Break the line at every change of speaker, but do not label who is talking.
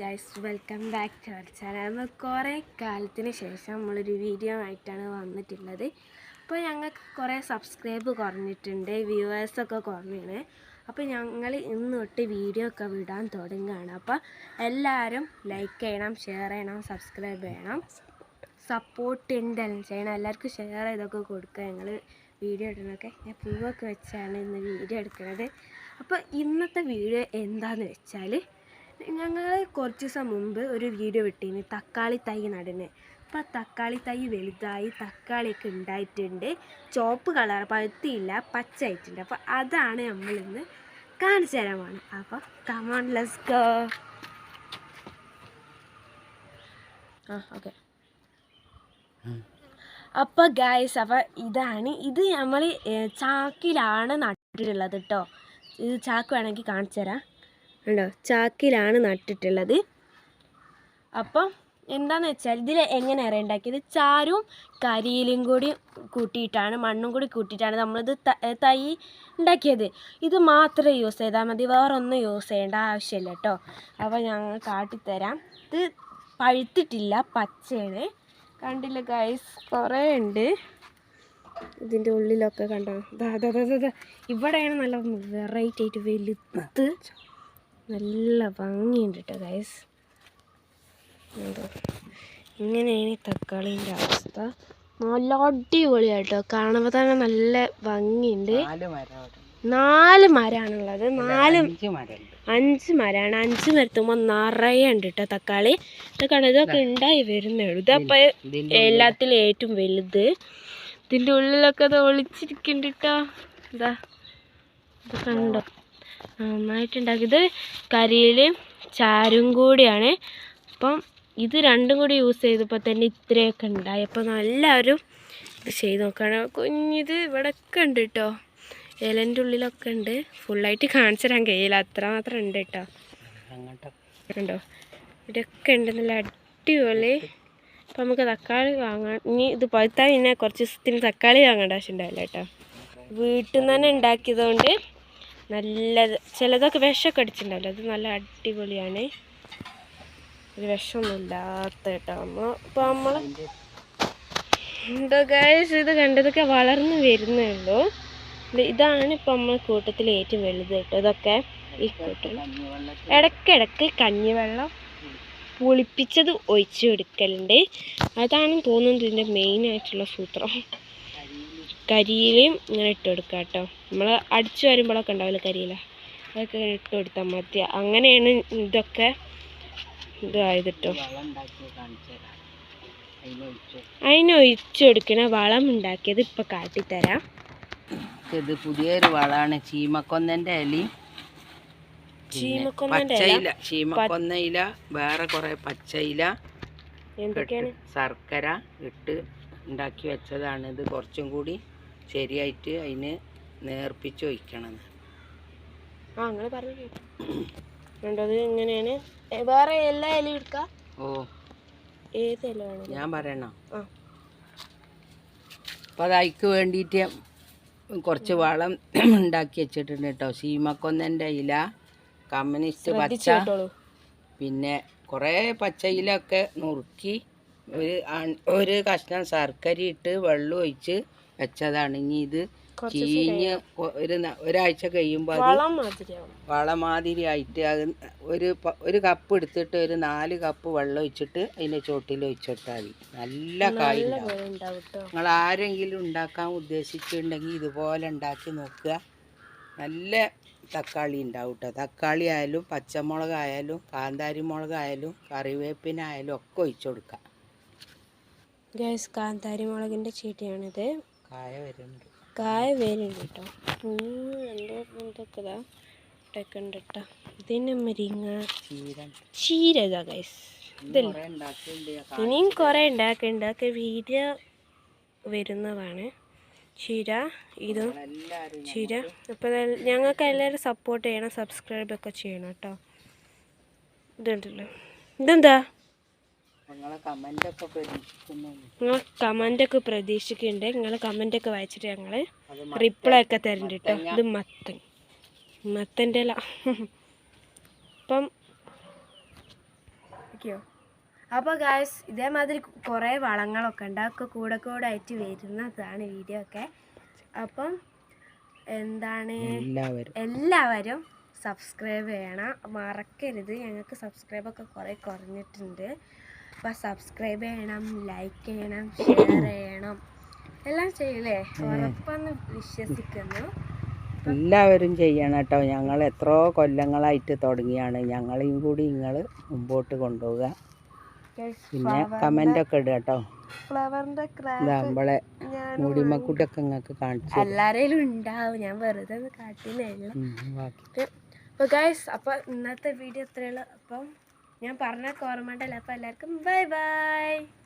Guys welcome back to our channel നമ്മൾ കുറേ കാലത്തിന് ശേഷം നമ്മളൊരു വീഡിയോ ആയിട്ടാണ് വന്നിട്ടുള്ളത്. അപ്പോൾ ഞങ്ങൾക്ക് കുറേ സബ്സ്ക്രൈബ് കുറഞ്ഞിട്ടുണ്ട് വ്യൂവേഴ്സൊക്കെ കുറഞ്ഞാണ് അപ്പോൾ ഞങ്ങൾ ഇന്ന് തൊട്ട് വീഡിയോ ഒക്കെ വിടാൻ തുടങ്ങുകയാണ്. അപ്പോൾ എല്ലാവരും ലൈക്ക് ചെയ്യണം ഷെയർ ചെയ്യണം സബ്സ്ക്രൈബ് ചെയ്യണം. സപ്പോർട്ട് എന്തെല്ലാം ചെയ്യണം. എല്ലാവർക്കും ഷെയർ ചെയ്തൊക്കെ കൊടുക്കുക. ഞങ്ങൾ വീഡിയോ ഇടണമൊക്കെ ഞാൻ പൂവൊക്കെ വെച്ചാണ് ഇന്ന് വീഡിയോ എടുക്കുന്നത്. അപ്പോൾ ഇന്നത്തെ വീഡിയോ എന്താണെന്ന് വെച്ചാൽ ഞങ്ങൾ കുറച്ച് ദിവസം മുമ്പ് ഒരു വീഡിയോ വിട്ടിന്. തക്കാളി തൈ നടുന്നത് അപ്പോൾ തക്കാളി തൈ വലുതായി തക്കാളിയൊക്കെ ഉണ്ടായിട്ടുണ്ട് ചോപ്പ് കളർ പഴുത്തിയില്ല പച്ചയായിട്ടുണ്ട്. അപ്പോൾ അതാണ് നമ്മളിന്ന് കാണിച്ചു തരാമാണ് അപ്പോൾ കമോൺ ലെസ് ഗോ ആ ഓക്കെ അപ്പോൾ ഗായ്സ് അപ്പോൾ ഇതാണ്. ഇത് നമ്മൾ ചാക്കിലാണ് നട്ടിട്ടുള്ളത് കേട്ടോ ഇത് ചാക്ക് വേണമെങ്കിൽ കാണിച്ചു തരാം. ഉണ്ടോ ചാക്കിലാണ് നട്ടിട്ടുള്ളത്. അപ്പം എന്താന്ന് വെച്ചാൽ ഇതിൽ എങ്ങനെയാണ് ഉണ്ടാക്കിയത്? ചാരും കരിയിലും കൂടി കൂട്ടിയിട്ടാണ് മണ്ണും കൂടി കൂട്ടിയിട്ടാണ് നമ്മളിത് ത- ഉണ്ടാക്കിയത്. ഇത് മാത്രമേ യൂസ് ചെയ്താൽ മതി വേറെ ഒന്നും യൂസ് ചെയ്യേണ്ട ആവശ്യമില്ല കേട്ടോ. അപ്പോൾ ഞങ്ങൾ കാട്ടിത്തരാം. ഇത് പഴുത്തിട്ടില്ല പച്ചയാണ്. കണ്ടില്ല ഗൈസ് കുറേ ഉണ്ട്. ഇതിന്റെ ഉള്ളിലൊക്കെ കണ്ടോ? ഇവിടെയാണ് നല്ല വെറൈറ്റി ആയിട്ട് വലുത്ത് നല്ല ഭംഗിയുണ്ട് കേട്ടോ ഗൈസ് എന്തോ. ഇങ്ങനെയാണ് ഈ തക്കാളിന്റെ അവസ്ഥ. നല്ല അടിപൊളിയാട്ടോ കാണുമ്പോൾ തന്നെ നല്ല ഭംഗിയുണ്ട്.
നാല്
മരമാണുള്ളത് നാല്
അഞ്ച്
മരമാണ് അഞ്ച് മരത്തുമ്പോൾ നിറയെ ഉണ്ട് കേട്ടോ തക്കാളി. ഇതൊക്കെ കണ്ടോ, ഇതൊക്കെ ഉണ്ടായി വരുന്നേ ഉള്ളൂ. ഇതപ്പോൾ എല്ലാത്തിലും ഏറ്റവും വലുത്. ഇതിന്റെ ഉള്ളിലൊക്കെ അത് ഒളിച്ചിരിക്കുന്നുണ്ട് കേട്ടോ ഇതാ. ഇത് കണ്ടോ. നന്നായിട്ടുണ്ടാക്കി. ഇത് കരിയിലും ചാരും കൂടിയാണ്. അപ്പം ഇത് രണ്ടും കൂടി യൂസ് ചെയ്തപ്പോൾ തന്നെ ഇത്രയൊക്കെ ഉണ്ടായി. അപ്പോൾ എല്ലാവരും ഇത് ചെയ്ത് നോക്കണം. കുഞ്ഞിത് ഇവിടെയൊക്കെ ഉണ്ട് കേട്ടോ ഇലന്റെ ഉള്ളിലൊക്കെ ഉണ്ട്. ഫുള്ളായിട്ട് കാണിച്ചു തരാൻ കഴിയില്ല. അത്ര മാത്രം ഉണ്ട് കേട്ടോ
ഉണ്ടോ
കണ്ടോ? ഇതൊക്കെ ഉണ്ട്. നല്ല അടിപൊളി. അപ്പം നമുക്ക് തക്കാളി വാങ്ങാൻ ഇനി ഇത് പഴുത്താൽ പിന്നെ കുറച്ച് ദിവസത്തിന് തക്കാളി വാങ്ങേണ്ട ആവശ്യം ഉണ്ടാവില്ല കേട്ടോ വീട്ടിൽ നിന്ന് തന്നെ ഉണ്ടാക്കിയതുകൊണ്ട് നല്ലത് ചിലതൊക്കെ വിഷമൊക്കെ അടിച്ചിട്ടുണ്ടാവില്ല? അത് നല്ല അടിപൊളിയാണ്. ഒരു വിഷമൊന്നും ഇല്ലാത്ത കേട്ടോ നമ്മൾ ഇപ്പം നമ്മൾ എന്തോ ഗൈസ് ഇത് കണ്ടതൊക്കെ വളർന്നു വരുന്നേ ഉള്ളൂ. ഇത് ഇതാണ് ഇപ്പം നമ്മൾ കൂട്ടത്തിൽ ഏറ്റവും വലുത് കേട്ടോ. ഇതൊക്കെ ഈ കൂട്ടം. ഇടയ്ക്കിടയ്ക്ക് കഞ്ഞിവെള്ളം പുളിപ്പിച്ചത് ഒഴിച്ചു കൊടുക്കലുണ്ട്. അതാണ് തോന്നുന്നത് ഇതിന്റെ മെയിൻ ആയിട്ടുള്ള സൂത്രം. കരിയിലയും ഇങ്ങനെ ഇട്ട് കൊടുക്കുക കേട്ടോ. നമ്മൾ അടിച്ചു വരുമ്പോഴൊക്കെ ഉണ്ടാവില്ല കരിയില? അതൊക്കെ ഇങ്ങനെ ഇട്ട് കൊടുത്താൽ മതി. അങ്ങനെയാണ് ഇതൊക്കെ ഇതായത് കേട്ടോ.
അതിനൊഴിച്ചു
കൊടുക്കണ വളം ഉണ്ടാക്കിയത് ഇപ്പം കാട്ടിത്തരാം.
ഇത് പുതിയൊരു വളമാണ്. ചീമക്കൊന്നന്റെ ഇലയും
ചീമക്കൊന്നന്റെ ഇല?
പച്ചയില. ചീമക്കൊന്ന ഇല വേറെ കുറേ പച്ചയില.
എന്തൊക്കെയാണ്?
ശർക്കര ഇട്ട് ഉണ്ടാക്കി വെച്ചതാണ് ഇത് കുറച്ചും കൂടി ശരിയായിട്ട് അതിന് നേർപ്പിച്ച് ഒഴിക്കണം
ആ നിങ്ങൾ പറഞ്ഞു അത് ഇങ്ങനെയാണ് വേറെ എല്ലാ ഇലയും എടുക്കാം?
ഓ.
ഏത് ഇല വേണം?
ഞാൻ പറയണോ?
ആ.
അപ്പോൾ അത് വേണ്ടിയിട്ട് കുറച്ച് വളം ഉണ്ടാക്കി വെച്ചിട്ടുണ്ട് കേട്ടോ. സീമക്കൊന്നന്റെ ഇല കമ്മ്യൂണിസ്റ്റ് പച്ച പിന്നെ കുറേ പച്ചയിലൊക്കെ നുറുക്കി ഒരു ഒരു കഷ്ണം ശർക്കര ഇട്ട് വെള്ളം ഒഴിച്ച് വെച്ചതാണ്. ഇനി ഇത് ചീഞ്ഞ് ഒരു ഒരാഴ്ച കഴിയുമ്പോൾ അത് വളമാതിരി ആയിട്ട് അത് ഒരു ഒരു കപ്പ് എടുത്തിട്ട് ഒരു നാല് കപ്പ് വെള്ളം ഒഴിച്ചിട്ട് അതിന്റെ ചോട്ടിൽ ഒഴിച്ചിട്ടാൽ മതി. നല്ല കായ് നിങ്ങൾ ആരെങ്കിലും ഉണ്ടാക്കാൻ ഉദ്ദേശിച്ചിട്ടുണ്ടെങ്കിൽ ഇതുപോലെ ഉണ്ടാക്കി നോക്കുക. നല്ല തക്കാളി ഉണ്ടാവും കേട്ടോ തക്കാളി ആയാലും പച്ചമുളക് ആയാലും കാന്താരി മുളകായാലും കറിവേപ്പിനായാലും ഒക്കെ ഒഴിച്ചു കൊടുക്കാം
ഗ്യാസ് കാന്താരി മുളകിന്റെ ചീട്ടിയാണിത്.
കായ വരുന്നുണ്ട്.
കായ വേരുണ്ട് കേട്ടോ. എന്തോ എന്തൊക്കെ ഇട്ടൊക്കെ ഉണ്ട് കേട്ടോ. ഇതിന് മുരിങ്ങ ചീര. ഇതാ ഗൈസ് ഇനിയും കുറേ ഉണ്ടാക്കുന്നുണ്ട് അതൊക്കെ വീഡിയോ വരുന്നതാണ്. ചീര ഇതും ചീര. അപ്പോൾ ഞങ്ങൾക്ക് എല്ലാവരും സപ്പോർട്ട് ചെയ്യണം സബ്സ്ക്രൈബ് ഒക്കെ ചെയ്യണം കേട്ടോ. ഇതുണ്ടല്ലോ. ഇതെന്താ?
നിങ്ങളെ കമന്റൊക്കെ പ്രതീക്ഷിക്കുന്നു.
നിങ്ങൾ കമന്റൊക്കെ പ്രതീക്ഷിക്കുന്നുണ്ട് നിങ്ങൾ കമന്റൊക്കെ വായിച്ചിട്ട് ഞങ്ങൾ
അത്
റിപ്ലൈ ഒക്കെ തരുന്നുണ്ട് കേട്ടോ ഇത് മത്തൻ. മത്തന്റെ ഇല. അപ്പം അപ്പോൾ ഗായ്സ് ഇതേമാതിരി കുറേ വളങ്ങളൊക്കെ ഉണ്ട്. അതൊക്കെ കൂടെ കൂടെ ആയിട്ട് വരുന്നതാണ് വീഡിയോ ഒക്കെ. അപ്പം എന്താണ്?
എല്ലാവരും.
എല്ലാവരും സബ്സ്ക്രൈബ് ചെയ്യണം. മറക്കരുത്. ഞങ്ങൾക്ക് സബ്സ്ക്രൈബൊക്കെ കുറേ കുറഞ്ഞിട്ടുണ്ട്. അപ്പോൾ സബ്സ്ക്രൈബ് ചെയ്യണം ലൈക്ക് ചെയ്യണം ഷെയർ ചെയ്യണം. എല്ലാം ചെയ്യില്ലേ? ഉറപ്പെന്ന് വിശ്വസിക്കുന്നു.
എല്ലാവരും ചെയ്യണം കേട്ടോ. ഞങ്ങൾ എത്രയോ കൊല്ലങ്ങളായിട്ട് തുടങ്ങിയാണ്. ഞങ്ങളെയും കൂടി നിങ്ങൾ മുമ്പോട്ട് കൊണ്ടുപോവുക. പിന്നെ കമന്റൊക്കെ ഇടുക കേട്ടോ. നമ്മളെ മൂടിമക്കൂട്ടൊക്കെ നിങ്ങൾക്ക് കാണിച്ചു.
എല്ലാവരെയും ഉണ്ടാവും. ഞാൻ വെറുതെ ഒന്ന്
അപ്പൊ
അപ്പോൾ ഗൈസ് അപ്പോൾ ഇന്നത്തെ വീഡിയോ എത്രയുള്ള അപ്പം ഞാൻ പറഞ്ഞ ഓർമ്മ ഉണ്ടല്ലോ അപ്പോൾ എല്ലാവർക്കും ബൈ ബൈ.